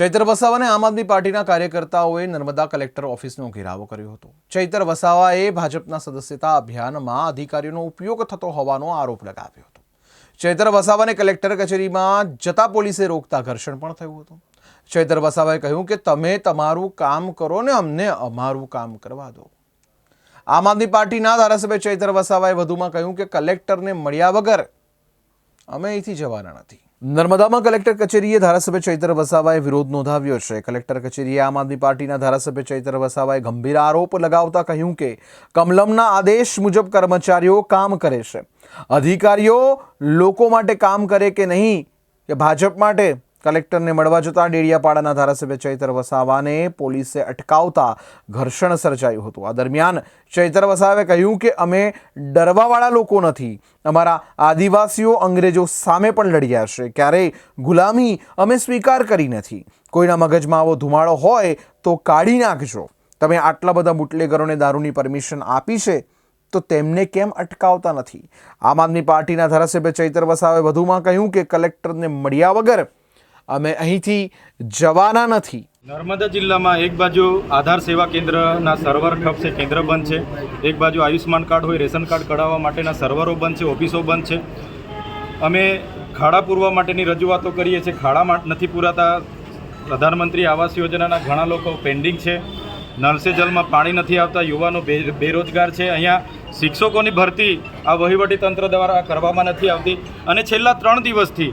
ચૈત્ર વસાવાને આમ આદમી પાર્ટીના કાર્યકર્તાઓએ નર્મદા કલેક્ટર ઓફિસનો ઘેરાવો કર્યો હતો. ચૈતર વસાવાએ ભાજપના સદસ્યતા અભિયાનમાં અધિકારીઓનો ઉપયોગ થતો હોવાનો આરોપ લગાવ્યો હતો. ચૈતર વસાવાને કલેક્ટર કચેરીમાં જતા પોલીસે રોકતા ઘર્ષણ પણ થયું હતું. ચૈતર વસાવાએ કહ્યું કે, તમે તમારું કામ કરો ને અમને અમારું કામ કરવા દો. આમ આદમી પાર્ટીના ધારાસભ્ય ચૈતર વસાવાએ વધુમાં કહ્યું કે, કલેક્ટરને મળ્યા વગર અમે અહીંથી જવાના નથી. નર્મદામાં કલેક્ટર કચેરીએ ધારાસભ્ય ચૈત્ર વસાવાએ વિરોધ નોંધાવ્યો છે. કલેક્ટર કચેરીએ આમ આદમી પાર્ટીના ધારાસભ્ય ચૈતર વસાવાએ ગંભીર આરોપ લગાવતા કહ્યું કે કમલમના આદેશ મુજબ કર્મચારીઓ કામ કરે છે. અધિકારીઓ લોકો માટે કામ કરે કે નહીં? કે ભાજપ માટે? કલેક્ટરને મળવા જતા ડેડિયાપાડાના ધારાસભ્ય ચૈતર વસાવાને પોલીસે અટકાવતા ઘર્ષણ સર્જાયું હતું. આ દરમિયાન ચૈતર વસાવે કહ્યું કે અમે ડરવાવાળા લોકો નથી. અમારા આદિવાસીઓ અંગ્રેજો સામે પણ લડ્યા છે. ક્યારેય ગુલામી અમે સ્વીકાર કરી નથી. કોઈના મગજમાં આવો ધુમાડો હોય તો કાઢી નાખજો. તમે આટલા બધા બુટલેગરોને દારૂની પરમિશન આપી છે તો તેમને કેમ અટકાવતા નથી? આમ આદમી પાર્ટીના ધારાસભ્ય ચૈતર વસાવે વધુમાં કહ્યું કે કલેક્ટરને મળ્યા વગર અમે અહીંથી જવાના નથી. નર્મદા જિલ્લામાં એક બાજુ આધાર સેવા કેન્દ્રના સર્વર ઠપ છે, કેન્દ્ર બંધ છે. એક બાજુ આયુષ્માન કાર્ડ હોય, રેશન કાર્ડ કઢાવવા માટેના સર્વરો બંધ છે, ઓફિસો બંધ છે. અમે ખાડા પૂરવા માટેની રજૂઆતો કરીએ છીએ. ખાડા નથી પૂરાતા. પ્રધાનમંત્રી આવાસ યોજનાના ઘણા લોકો પેન્ડિંગ છે. નળ જલમાં પાણી નથી આવતા. યુવાનો બે, બેરોજગાર છે. અહીંયા શિક્ષકોની ભરતી આ વહીવટી તંત્ર દ્વારા કરવામાં નથી આવતી. અને છેલ્લા ત્રણ દિવસથી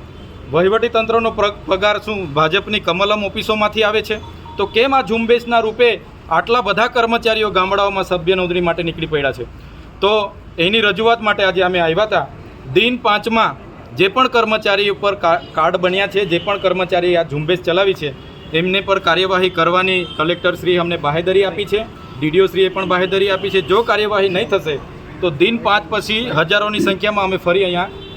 વહીવટી તંત્રનો પ્ર- પગાર શું ભાજપની કમલમ ઓફિસોમાંથી આવે છે? તો કેમ આ ઝુંબેશના રૂપે આટલા બધા કર્મચારીઓ ગામડાઓમાં સભ્ય નોંધણી માટે નીકળી પડ્યા છે? તો એની રજૂઆત માટે આજે અમે આવ્યા હતા. દિન પાંચમાં જે પણ કર્મચારી ઉપર કાર્ડ બન્યા છે, જે પણ કર્મચારી આ ઝુંબેશ ચલાવી છે, એમને પર કાર્યવાહી કરવાની કલેક્ટર શ્રી અમને બાહેદરી આપી છે, ડીડીઓ શ્રીએ પણ બાહેદરી આપી છે. જો કાર્યવાહી નહીં થશે, તો દિન પાંચ પછી હજારોની સંખ્યામાં અમે ફરી અહીંયા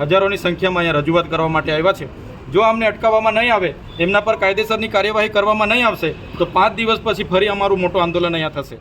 હજારોની સંખ્યામાં અહીંયા રજૂઆત કરવા માટે આવ્યા છે. જો અમને અટકાવવામાં નહીં આવે, એમના પર કાયદેસરની કાર્યવાહી કરવામાં નહીં આવશે, તો પાંચ દિવસ પછી ફરી અમારું મોટું આંદોલન અહીંયા થશે.